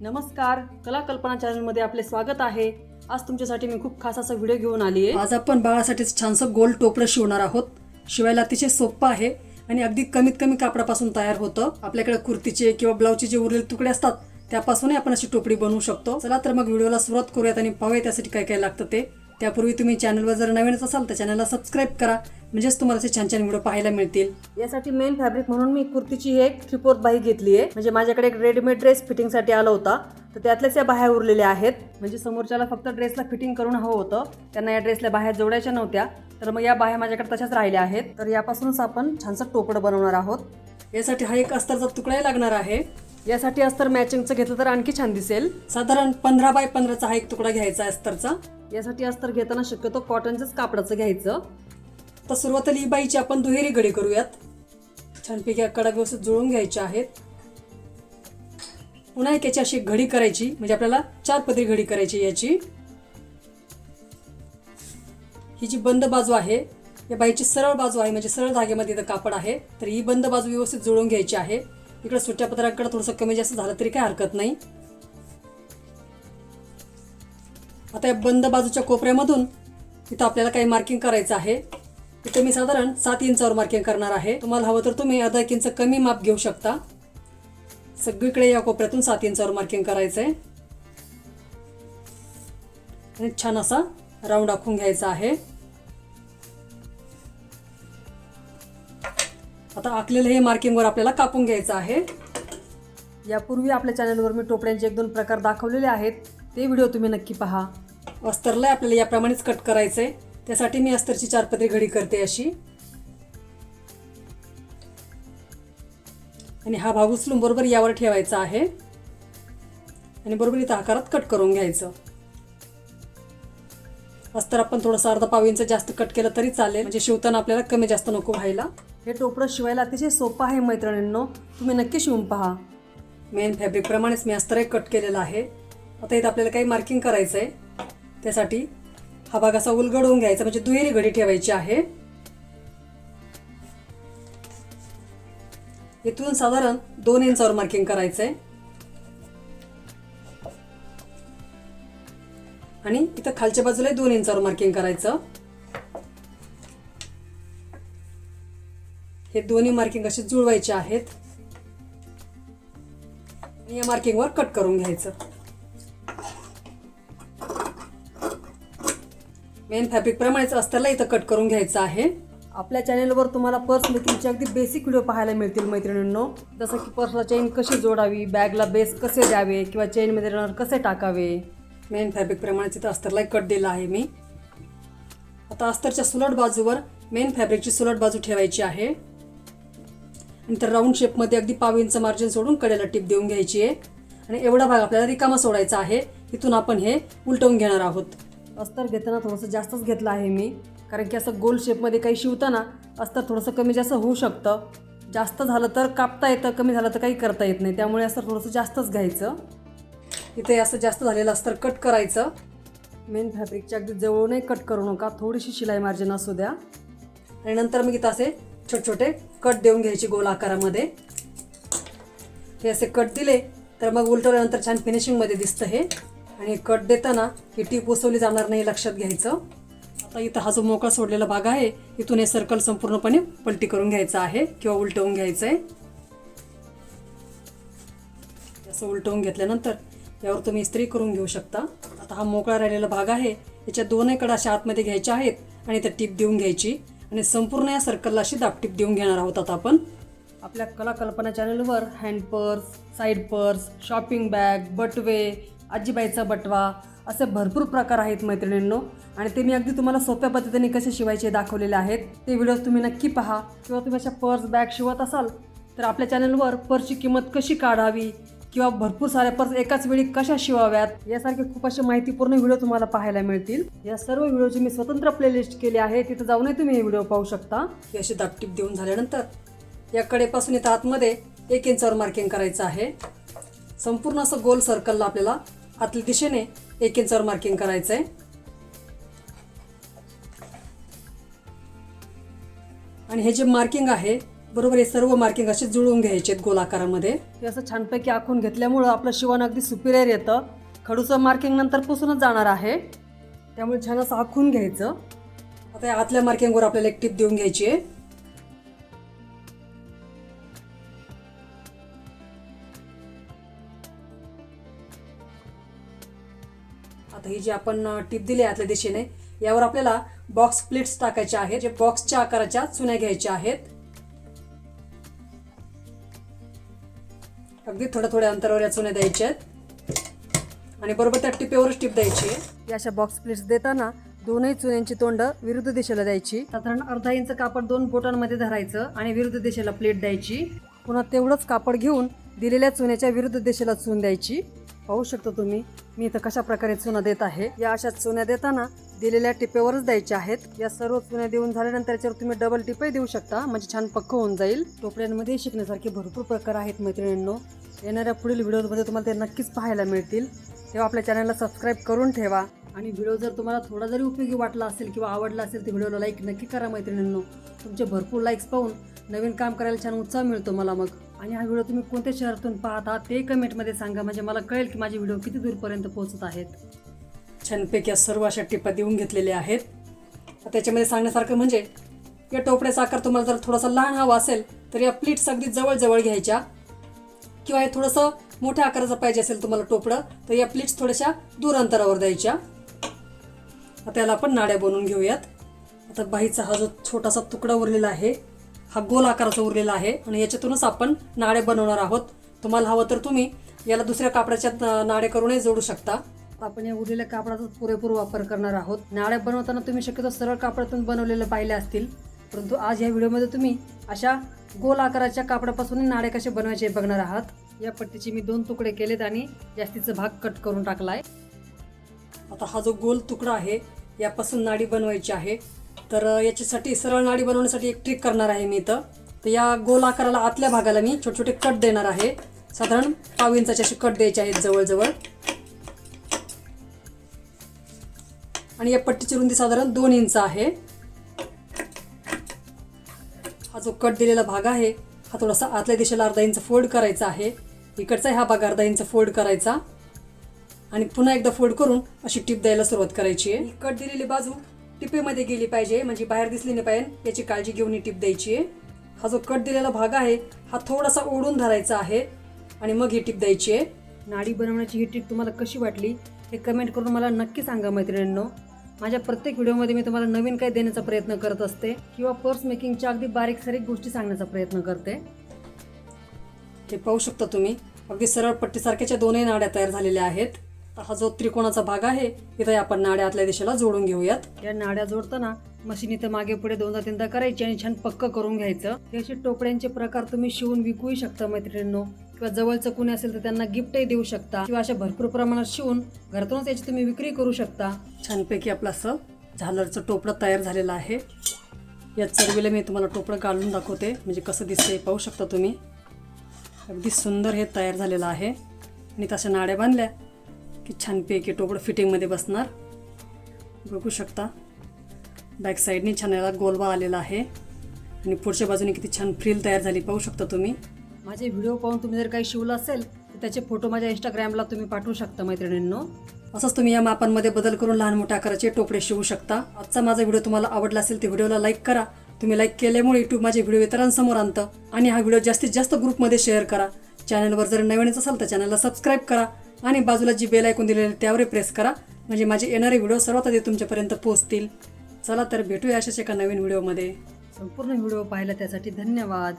नमस्कार. कला कल्पना चॅनलमध्ये आपले स्वागत आहे. आज तुमच्यासाठी मी खूप खास असा व्हिडिओ घेऊन आली आहे. आज आपण बाळासाठीच छानसं गोल टोपलं शिवणार आहोत. शिवायला अतिशय सोपं आहे आणि अगदी कमीत कमी कापडापासून तयार होतं. आपल्याकडे कुर्तीचे किंवा ब्लाऊजचे जे उरलेले तुकडे असतात त्यापासूनही आपण अशी टोपडी बनवू शकतो. चला तर मग व्हिडिओला सुरुवात करूयात आणि पाहूया त्यासाठी काय काय लागतं ते. त्यापूर्वी तुम्ही चॅनलवर जर नवीनच असाल तर चॅनलला सबस्क्राईब करा. म्हणजेच तुम्हाला असे छान छान व्हिडिओ पाहायला मिळतील. यासाठी मेन फॅब्रिक म्हणून मी कुर्तीची ही एक थ्रीपोर्थ बाही घेतली आहे. म्हणजे माझ्याकडे एक रेडीमेड ड्रेस फिटिंगसाठी आला होता. तर त्यातल्याच या बाह्या उरलेल्या आहेत. म्हणजे समोरच्याला फक्त ड्रेसला फिटिंग करून हवं होतं. त्यांना या ड्रेसला बाह्या जोडायच्या नव्हत्या. तर मग या बाह्या माझ्याकडे तशाच राहिल्या आहेत. तर यापासूनच आपण छानसं टोपडं बनवणार आहोत. यासाठी हा एक अस्तरचा तुकडाही लागणार आहे. यासाठी अस्तर मॅचिंगचं घेतलं तर आणखी छान दिसेल. साधारण पंधरा बाय पंधराचा हा एक तुकडा घ्यायचा अस्तरचा. यासाठी अस्तर घेताना शक्यतो कॉटनच्याच कापडाचं घ्यायचं. तर सुरुवातीला ही बाईची आपण दुहेरी घडी करूयात. छानपैकी कडा व्यवस्थित जुळून घ्यायच्या आहेत. पुन्हा एक याची अशी घडी करायची म्हणजे आपल्याला चार पदरी घडी करायची याची. ही जी बंद बाजू आहे या बाईची सरळ बाजू आहे म्हणजे सरळ धाग्यामध्ये इथं कापड आहे तर ही बंद बाजू व्यवस्थित जुळून घ्यायची आहे. इकडे सुट्ट्या पत्राकडे थोडंसं कमी जास्त झालं तरी काही हरकत नाही. आता या बंद बाजूच्या कोपऱ्यामधून इथं आपल्याला काही मार्किंग करायचं आहे. इथं मी साधारण सात इंचावर मार्किंग करणार आहे. तुम्हाला हवं तर तुम्ही अर्धा एक इंच कमी माप घेऊ शकता. सगळीकडे या कोपऱ्यातून सात इंचावर मार्किंग करायचं आहे आणि छान असा राऊंड आखून घ्यायचा आहे. आता आखलेलं हे मार्किंगवर आपल्याला कापून घ्यायचं आहे. यापूर्वी आपल्या चॅनलवर मी टोपड्यांचे एक दोन प्रकार दाखवलेले आहेत. ते व्हिडिओ तुम्ही नक्की पहा. अस्तरला आपल्याला याप्रमाणेच कट करायचं आहे त्यासाठी मी अस्तरची चारपदरी घडी करते अशी. आणि हा भाग उचलून बरोबर यावर ठेवायचा आहे. आणि बरोबर इथं आकारात कट करून घ्यायचं. अस्तर आपण थोडंसं अर्धा पाव इंच जास्त कट केलं तरी चालेल. म्हणजे शिवताना आपल्याला कमी जास्त नको व्हायला. हे टोपडं शिवायला अतिशय सोपं आहे मैत्रिणींनो. तुम्ही नक्की शिवून पहा. मेन फॅब्रिकप्रमाणेच मी अस्तर एक कट केलेला आहे. आता इथं आपल्याला काही मार्किंग करायचं आहे त्यासाठी हा भाग असा उलगड घ्यायचा म्हणजे दुहेरी घडी ठेवायची आहे. इथून साधारण दोन इंचावर मार्किंग करायचं आहे आणि इथं खालच्या बाजूला दोन इंचावर मार्किंग करायचं. हे दोन्ही मार्किंग असे जुळवायचे आहेत. या मार्किंगवर कट करून घ्यायचं. मेन फॅब्रिक प्रमाणेच असताना इथं कट करून घ्यायचं आहे. आपल्या चॅनेलवर तुम्हाला पर्स मेकिंगचे अगदी बेसिक व्हिडिओ पाहायला मिळतील मैत्रिणींनो. जसं की पर्सला चेन कशी जोडावी बॅगला बेस कसे द्यावे किंवा चेनमध्ये रनर कसे टाकावे. मेन फॅब्रिक प्रमाणेच इथं अस्तरला कट दिला आहे मी. आता अस्तरच्या सुलट बाजूवर मेन फॅब्रिकची सुलट बाजू ठेवायची आहे. नंतर राऊंड शेपमध्ये अगदी पाव इंच मार्जिन सोडून कडेला टिप देऊन घ्यायची आहे. आणि एवढा भाग आपल्याला रिकामा सोडायचा आहे. इथून आपण हे उलटवून घेणार आहोत. अस्तर घेताना थोडंसं जास्तच घेतलं आहे मी. कारण की असं गोल शेपमध्ये काही शिवताना अस्तर थोडंसं कमी जास्त होऊ शकतं. जास्त झालं तर कापता येतं कमी झालं तर काही करता येत नाही. त्यामुळे असं थोडंसं जास्तच घ्यायचं. इथे असं जास्त झालेलं अस्तर कट करायचं. मेन फॅब्रिकच्या अगदी जवळूनही कट करू नका. थोडीशी शिलाई मार्जिन असू द्या. आणि नंतर मग इथं असे छोटे छोटे कट देऊन घ्यायचे गोल आकारामध्ये. हे असे कट दिले तर मग उलटवल्यानंतर छान फिनिशिंगमध्ये दिसतं हे. आणि कट देताना ही टीप उसवली जाणार नाही लक्षात घ्यायचं. आता इथं हा जो मोकळा सोडलेला भाग आहे इथून हे सर्कल संपूर्णपणे पलटी करून घ्यायचा आहे किंवा उलटवून घ्यायचं आहे असं उलटवून घेतल्यानंतर यावर तुम्ही इस्त्री करून घेऊ शकता. आता हा मोकळा राहिलेला भाग आहे याच्या दोनही कडा अशा आतमध्ये घ्यायच्या आहेत आणि त्या टीप देऊन घ्यायची. आणि संपूर्ण या सर्कलला अशी दापटीप देऊन घेणार आहोत आता आपण. आपल्या कला कल्पना चॅनलवर hand purse side purse shopping bag बटवे आजीबाईचा बटवा असे भरपूर प्रकार आहेत मैत्रिणींनो. आणि ते मी अगदी तुम्हाला सोप्या पद्धतीने कसे शिवायचे दाखवलेले आहेत. ते व्हिडिओ तुम्ही नक्की पहा. किंवा तुम्ही अशा पर्स बॅग शिवत असाल तर आपल्या चॅनलवर पर्सची किंमत कशी काढावी? किंवा भरपूर साऱ्या पर्स एकाच वेळी कशा शिवाव्यात यासारखे खूप असे माहितीपूर्ण व्हिडिओ तुम्हाला पाहायला मिळतील. या सर्व व्हिडिओची मी स्वतंत्र प्लेलिस्ट केली आहे. तिथं जाऊनही तुम्ही हे व्हिडिओ पाहू शकता. ही अशी दापटीप देऊन झाल्यानंतर या कडेपासून इथं आतमध्ये एक इंचावर मार्किंग करायचं आहे. संपूर्ण असं गोल सर्कलला आपल्याला आतल्या दिशेने एक इंचावर मार्किंग करायचं आहे आणि हे जे मार्किंग आहे बरोबर हे सर्व मार्किंग असे जुळवून घ्यायचे आहेत गोल आकारामध्ये हे असं छानपैकी आखून घेतल्यामुळं आपलं शिवण अगदी सुपिरियर येतं. खडूचं मार्किंग नंतर पुसूनच जाणार आहे. त्यामुळे छान असं आखून घ्यायचं. आता या आतल्या मार्किंगवर आपल्याला एक टिप देऊन घ्यायची आहे. आता ही जी आपण टिप दिली आहे आतल्या दिशेने यावर आपल्याला बॉक्स प्लेट्स टाकायच्या आहेत जे बॉक्सच्या आकाराच्या चुन्या घ्यायच्या आहेत. अगदी थोड्या थोड्या अंतरावर या चुन्या द्यायच्या आहेत. आणि बरोबर त्या टिपेवरच टिप द्यायची. आहे या अशा बॉक्स प्लेट्स देताना दोनही चुन्यांची तोंड विरुद्ध दिशेला द्यायची. साधारण अर्धा इंच कापड दोन बोटांमध्ये धरायचं आणि विरुद्ध दिशेला प्लेट द्यायची. पुन्हा तेवढंच कापड घेऊन दिलेल्या चुन्याच्या विरुद्ध दिशेला चून द्यायची. पाहू शकता तुम्ही मी इथं कशा प्रकारे चुना देत आहे. या अशा चुन्या देताना दिलेल्या टिपेवरच द्यायच्या आहेत. या सर्व चुन्या देऊन झाल्यानंतर याच्यावर तुम्ही डबल टिपही देऊ शकता. म्हणजे छान पक्क होऊन जाईल. टोपड्यांमध्ये शिकण्यासारखे भरपूर प्रकार आहेत मैत्रिणींनो. येणाऱ्या पुढील व्हिडिओमध्ये तुम्हाला ते नक्कीच पाहायला मिळतील. तेव्हा आपल्या चॅनलला सबस्क्राईब करून ठेवा. आणि व्हिडिओ जर तुम्हाला थोडा जरी उपयोगी वाटला असेल किंवा आवडला असेल तर व्हिडिओला लाईक नक्की करा मैत्रिणींनो. तुमचे भरपूर लाईक्स पाहून नवीन काम करायला छान उत्साह मिळतो मला मग. आणि हा व्हिडिओ तुम्ही कोणत्या शहरातून पाहता ते कमेंटमध्ये सांगा. म्हणजे मला कळेल की माझे व्हिडिओ किती दूरपर्यंत पोहोचत आहेत. छानपैकी सर्व अशा टिपा देऊन घेतलेल्या आहेत. त्याच्यामध्ये सांगण्यासारखं म्हणजे या टोपड्याचा आकार तुम्हाला जर थोडासा लहान हवा असेल तर या प्लीट्स अगदी जवळजवळ घ्यायच्या. किंवा हे थोडंसं मोठ्या आकाराचं पाहिजे असेल तुम्हाला टोपडं तर या प्लीट्स थोड्याशा दूर अंतरावर द्यायच्या. आता याला आपण नाड्या बनवून घेऊयात. आता बाईचा हा जो छोटासा तुकडा उरलेला आहे हा गोल आकाराचा उरलेला आहे आणि याच्यातूनच आपण नाड्या बनवणार आहोत. तुम्हाला हवं तर तुम्ही याला दुसऱ्या कापडाच्या नाडे नाड्या करूनही जोडू शकता. आपण या उरलेल्या कापडाचा पुरेपूर वापर करणार आहोत. नाळ्या बनवताना तुम्ही शक्यतो सरळ कापडातून बनवलेलं पाहिले असतील. परंतु आज या व्हिडिओमध्ये तुम्ही अशा गोल आकाराच्या कापडापासून नाळे कसे बनवायचे हे बघणार आहात. या पट्टीचे मी दोन तुकडे केलेत आणि जास्तीचा भाग कट करून टाकलाय. आता हा जो गोल तुकडा आहे यापासून नाडी बनवायची आहे. तर याच्यासाठी सरळ नाडी बनवण्यासाठी एक ट्रिक करणार आहे मी इथं. तर या गोल आकाराला आतल्या भागाला मी छोटे छोटे कट देणार आहे. साधारण पाव इंचाचे असे कट द्यायचे आहेत जवळजवळ. आणि या पट्टीची रुंदी साधारण दोन इंच आहे. हा जो कट दिलेला भाग आहे हा थोडासा आतल्या दिशेला अर्धा इंच फोल्ड करायचा आहे. इकडचा हा भाग अर्धा इंच फोल्ड करायचा. आणि पुन्हा एकदा फोल्ड करून अशी टिप द्यायला सुरुवात करायची आहे. कट दिलेली बाजू टिपेमध्ये गेली पाहिजे म्हणजे बाहेर दिसली नाही पाहिजे याची काळजी घेऊन ही टिप द्यायची आहे. हा जो कट दिलेला भाग आहे हा थोडासा ओढून धरायचा आहे आणि मग ही टिप द्यायची आहे. नाडी बनवण्याची ही टिप तुम्हाला कशी वाटली हे कमेंट करून मला नक्की सांगा मैत्रिणींनो. माझ्या प्रत्येक व्हिडिओमध्ये मी तुम्हाला नवीन काही देण्याचा प्रयत्न करत असते किंवा पर्स मेकिंगच्या अगदी बारीक सारीक गोष्टी सांगण्याचा प्रयत्न करते. हे पाहू शकता तुम्ही. अगदी सरळ पट्टीसारख्याच्या दोनही नाड्या तयार झालेल्या आहेत. आता हा जो त्रिकोणाचा भाग आहे इथे आपण नाड्या आतल्या दिशेला जोडून घेऊयात. या नाड्या जोडताना मशीन इथं मागे पुढे दोनदा तीनदा करायची आणि छान पक्क करून घ्यायचं. हे असे टोपड्यांचे प्रकार तुम्ही शिवून विकूही शकता मैत्रिणींनो. किंवा जवळचं कोणी असेल तर त्यांना गिफ्टही देऊ शकता. किंवा अशा भरपूर प्रमाणात शिवून घरातूनच याची तुम्ही विक्री करू शकता. छानपैकी आपलं असं झालरचं टोपडं तयार झालेलं आहे. या चरबीला मी तुम्हाला टोपडं काढून दाखवते. म्हणजे कसं दिसतंय पाहू शकता तुम्ही. अगदी सुंदर हे तयार झालेलं आहे. आणि तशा नाड्या बांधल्या. की छानपैकी टोपडं फिटिंगमध्ये बसणार. बघू शकता. बॅक साईडने छान याला गोलबा आलेला आहे. आणि पुढच्या बाजूने किती छान फ्रील तयार झाली. पाहू शकता तुम्ही. माझे व्हिडिओ पाहून तुम्ही जर काही शिवलं असेल तर त्याचे फोटो माझ्या इंस्टाग्रामला तुम्ही पाठवू शकता मैत्रिणींनो. असंच तुम्ही या मापांमध्ये बदल करून लहान मोठ्या आकाराचे टोपडे शिवू शकता. आजचा माझा व्हिडिओ तुम्हाला आवडला असेल तर व्हिडिओला लाईक करा. तुम्ही लाईक केल्यामुळे युट्यूब माझे व्हिडिओ इतरांसमोर आणतं. आणि हा व्हिडिओ जास्तीत जास्त ग्रुपमध्ये शेअर करा. चॅनलवर जर नवीनच असाल तर चॅनलला सबस्क्राईब करा आणि बाजूला जी बेल ऐकून दिलेली त्यावरही प्रेस करा. म्हणजे माझे येणारे व्हिडिओ सर्वात आधी तुमच्यापर्यंत पोहोचतील. चला तर भेटूया अशाच एका नवीन व्हिडिओमध्ये. संपूर्ण व्हिडिओ पाहिला त्यासाठी धन्यवाद.